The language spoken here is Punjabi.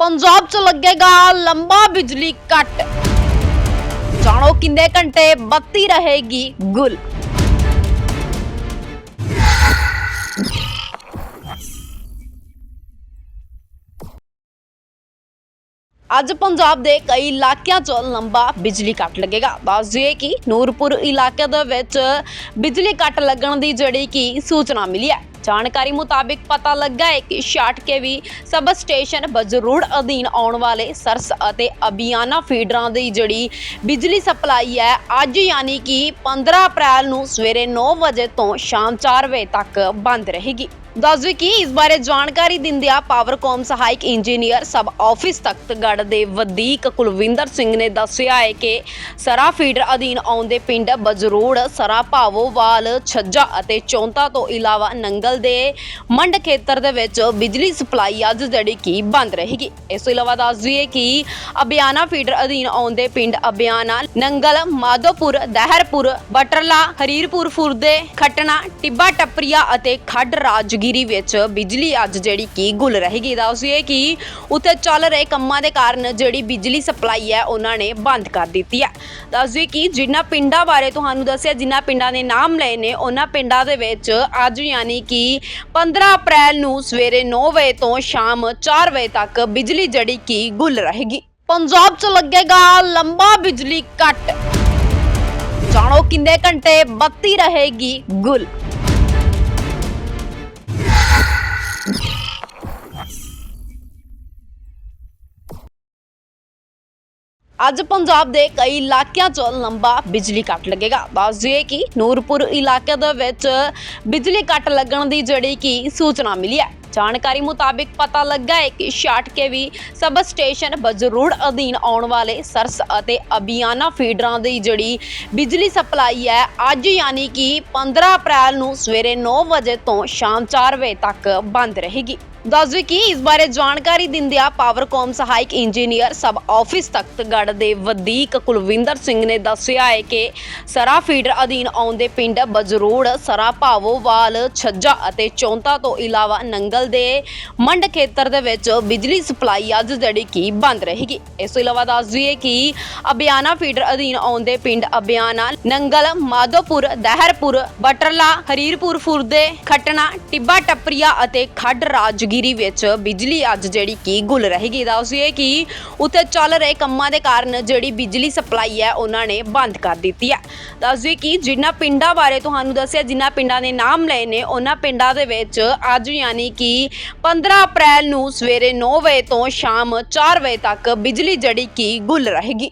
ਪੰਜਾਬ 'ਚ ਲੱਗੇਗਾ ਲੰਬਾ ਬਿਜਲੀ ਕੱਟ। ਜਾਣੋ ਕਿੰਨੇ ਘੰਟੇ ਬੱਤੀ ਰਹੇਗੀ ਗੁੱਲ। ਅੱਜ ਪੰਜਾਬ ਦੇ ਕਈ ਇਲਾਕਿਆਂ 'ਚ ਲੰਬਾ ਬਿਜਲੀ ਕੱਟ ਲੱਗੇਗਾ। ਦੱਸ ਦਈਏ ਕਿ ਨੂਰਪੁਰ ਇਲਾਕੇ ਦੇ ਵਿੱਚ ਬਿਜਲੀ ਕੱਟ ਲੱਗਣ ਦੀ ਜਿਹੜੀ ਕਿ ਸੂਚਨਾ ਮਿਲੀ ਹੈ। ਜਾਣਕਾਰੀ ਮੁਤਾਬਿਕ ਪਤਾ ਲੱਗਾ ਹੈ ਕਿ ਛਾਟ ਵੀ ਸਬ ਸਟੇਸ਼ਨ ਬਜਰੂੜ ਅਧੀਨ ਆਉਣ ਵਾਲੇ ਸਰਸ ਅਤੇ ਅਬਿਆਨਾ ਫੀਡਰਾਂ ਦੀ ਜਿਹੜੀ ਬਿਜਲੀ ਸਪਲਾਈ ਹੈ, ਅੱਜ ਯਾਨੀ ਕਿ 15 ਅਪ੍ਰੈਲ ਨੂੰ ਸਵੇਰੇ 9 ਵਜੇ ਤੋਂ ਸ਼ਾਮ 4 ਵਜੇ ਤੱਕ ਬੰਦ ਰਹੇਗੀ। ਦੱਸਦੇ ਕਿ ਇਸ ਬਾਰੇ ਜਾਣਕਾਰੀ ਦਿੰਦਿਆਂ ਪਾਵਰਕੌਮ ਸਹਾਇਕ ਇੰਜੀਨੀਅਰ ਸਬ ਆਫਿਸ ਤਖਤਗੜ੍ਹ ਦੇ ਵਧੀਕ ਕੁਲਵਿੰਦਰ ਸਿੰਘ ਨੇ ਦੱਸਿਆ ਹੈ ਕਿ ਸਰਾ ਫੀਡਰ ਅਧੀਨ ਆਉਂਦੇ ਪਿੰਡ ਬਜਰੂੜ, ਸਰਾ ਭਾਵੋਵਾਲ, ਛੱਜਾ ਅਤੇ ਚੌਂਤਾ ਤੋਂ ਇਲਾਵਾ ਨੰਗਲ ਦੇ ਮੰਡ ਖੇਤਰ ਦੇ ਵਿੱਚ ਬਿਜਲੀ ਸਪਲਾਈ ਅੱਜ ਜਿਹੜੀ ਕਿ ਬੰਦ ਰਹੇਗੀ। ਇਸ ਤੋਂ ਇਲਾਵਾ ਦੱਸ ਦਈਏ ਕਿ ਅਬਿਆਨਾ ਫੀਡਰ ਅਧੀਨ ਆਉਂਦੇ ਪਿੰਡ ਅਬਿਆਨਾ ਨੰਗਲ, ਮਾਧੋਪੁਰ, ਦਹਿਰਪੁਰ, ਬਟਰਲਾ, ਹਰੀਰਪੁਰ, ਫੁਰਦੇ ਖਟਣਾ ਟਿੱਬਾ, ਟੱਪਰੀਆ ਅਤੇ ਖੱਡ ਰਾਜਗੀ ਰਾਜਗੀਰੀ ਵਿੱਚ ਬਿਜਲੀ ਅੱਜ ਜਿਹੜੀ ਕਿ ਗੁੱਲ ਰਹੇਗੀ। ਦੱਸ ਕਿ ਉੱਥੇ ਚੱਲ ਰਹੇ ਕੰਮਾਂ ਦੇ ਕਾਰਨ ਜਿਹੜੀ ਬਿਜਲੀ ਸਪਲਾਈ ਹੈ, ਉਹਨਾਂ ਨੇ ਬੰਦ ਕਰ ਦਿੱਤੀ ਹੈ। ਦੱਸ ਕਿ ਜਿਨ੍ਹਾਂ ਪਿੰਡਾਂ ਬਾਰੇ ਤੁਹਾਨੂੰ ਦੱਸਿਆ, ਜਿਨ੍ਹਾਂ ਪਿੰਡਾਂ ਦੇ ਨਾਮ ਲਏ ਨੇ, ਉਹਨਾਂ ਪਿੰਡਾਂ ਦੇ ਵਿੱਚ ਅੱਜ ਯਾਨੀ ਕਿ 15 ਅਪ੍ਰੈਲ ਨੂੰ ਸਵੇਰੇ 9 ਵਜੇ ਤੋਂ ਸ਼ਾਮ 4 ਵਜੇ ਤੱਕ ਬਿਜਲੀ ਜਿਹੜੀ ਕਿ ਗੁੱਲ ਰਹੇਗੀ। ਪੰਜਾਬ 'ਚ ਲੱਗੇਗਾ ਲੰਬਾ ਬਿਜਲੀ ਕੱਟ। ਜਾਣੋ ਕਿੰਨੇ ਘੰਟੇ ਬੱਤੀ ਰਹੇਗੀ ਗੁੱਲ ਅੱਜ ਪੰਜਾਬ ਦੇ ਕਈ ਇਲਾਕਿਆਂ 'ਚ ਲੰਬਾ ਬਿਜਲੀ ਕੱਟ ਲੱਗੇਗਾ। ਦੱਸ ਦਈਏ ਕਿ ਨੂਰਪੁਰ ਇਲਾਕੇ ਦੇ ਵਿੱਚ ਬਿਜਲੀ ਕੱਟ ਲੱਗਣ ਦੀ ਜਿਹੜੀ ਕਿ ਸੂਚਨਾ ਮਿਲੀ ਹੈ। ਜਾਣਕਾਰੀ ਮੁਤਾਬਿਕ ਪਤਾ ਲੱਗਾ ਹੈ ਕਿ ਸ਼ਾਟਕੇ ਵੀ ਸਬ ਸਟੇਸ਼ਨ ਬਜਰੂੜ ਅਧੀਨ ਆਉਣ ਵਾਲੇ ਸਰਸ ਅਤੇ ਅਬਿਆਨਾ ਫੀਡਰਾਂ ਦੀ ਜਿਹੜੀ ਬਿਜਲੀ ਸਪਲਾਈ ਹੈ, ਅੱਜ ਯਾਨੀ ਕਿ 15 ਅਪ੍ਰੈਲ ਨੂੰ ਸਵੇਰੇ 9 ਵਜੇ ਤੋਂ ਸ਼ਾਮ 4 ਵਜੇ ਤੱਕ ਬੰਦ ਰਹੇਗੀ। ਦੱਸਦੇ ਕਿ ਇਸ ਬਾਰੇ ਜਾਣਕਾਰੀ ਦਿੰਦਿਆਂ ਪਾਵਰਕੌਮ ਸਹਾਇਕ ਇੰਜੀਨੀਅਰ ਸਬ ਆਫਿਸ ਤਖਤਗੜ੍ਹ ਦੇ ਵਧੀਕ ਕੁਲਵਿੰਦਰ ਸਿੰਘ ਨੇ ਦੱਸਿਆ ਹੈ ਕਿ ਸਰਾ ਫੀਡਰ ਅਧੀਨ ਆਉਂਦੇ ਪਿੰਡ ਬਜਰੂੜ, ਸਰਾ ਭਾਵੋਵਾਲ, ਛੱਜਾ ਅਤੇ ਚੌਂਤਾ ਤੋਂ ਇਲਾਵਾ ਨੰਗਲ ਦੇ ਮੰਡ ਖੇਤਰ ਦੇ ਵਿੱਚ ਬਿਜਲੀ ਸਪਲਾਈ ਅੱਜ ਜਿਹੜੀ ਕਿ ਬੰਦ ਰਹੇਗੀ। ਇਸ ਤੋਂ ਇਲਾਵਾ ਦੱਸ ਦਈਏ ਕਿ ਅਬਿਆਨਾ ਫੀਡਰ ਅਧੀਨ ਆਉਂਦੇ ਪਿੰਡ ਅਬਿਆਨਾ ਨੰਗਲ, ਮਾਧੋਪੁਰ, ਦਹਿਰਪੁਰ, ਬਟਰਲਾ, ਹਰੀਰਪੁਰ, ਫੁਰਦੇ ਖਟਣਾ ਟਿੱਬਾ, ਟੱਪਰੀਆ ਅਤੇ ਖੱਡ ਰਾਜਗੀਰੀ ਵਿੱਚ ਬਿਜਲੀ ਅੱਜ ਜਿਹੜੀ ਕਿ ਗੁੱਲ ਰਹੇਗੀ। ਦੱਸ ਦਈਏ ਕਿ ਉੱਥੇ ਚੱਲ ਰਹੇ ਕੰਮਾਂ ਦੇ ਕਾਰਨ ਜਿਹੜੀ ਬਿਜਲੀ ਸਪਲਾਈ ਹੈ, ਉਹਨਾਂ ਨੇ ਬੰਦ ਕਰ ਦਿੱਤੀ ਹੈ। ਦੱਸ ਦਈਏ ਕਿ ਜਿਨ੍ਹਾਂ ਪਿੰਡਾਂ ਬਾਰੇ ਤੁਹਾਨੂੰ ਦੱਸਿਆ, ਜਿਨ੍ਹਾਂ ਪਿੰਡਾਂ ਦੇ ਨਾਮ ਲਏ ਨੇ, ਉਹਨਾਂ ਪਿੰਡਾਂ ਦੇ ਵਿੱਚ ਅੱਜ ਯਾਨੀ ਕਿ 15 ਅਪ੍ਰੈਲ ਨੂੰ ਸਵੇਰੇ 9 ਵਜੇ ਤੋਂ ਸ਼ਾਮ 4 ਵਜੇ ਤੱਕ ਬਿਜਲੀ ਜਿਹੜੀ ਕਿ ਗੁੱਲ ਰਹੇਗੀ?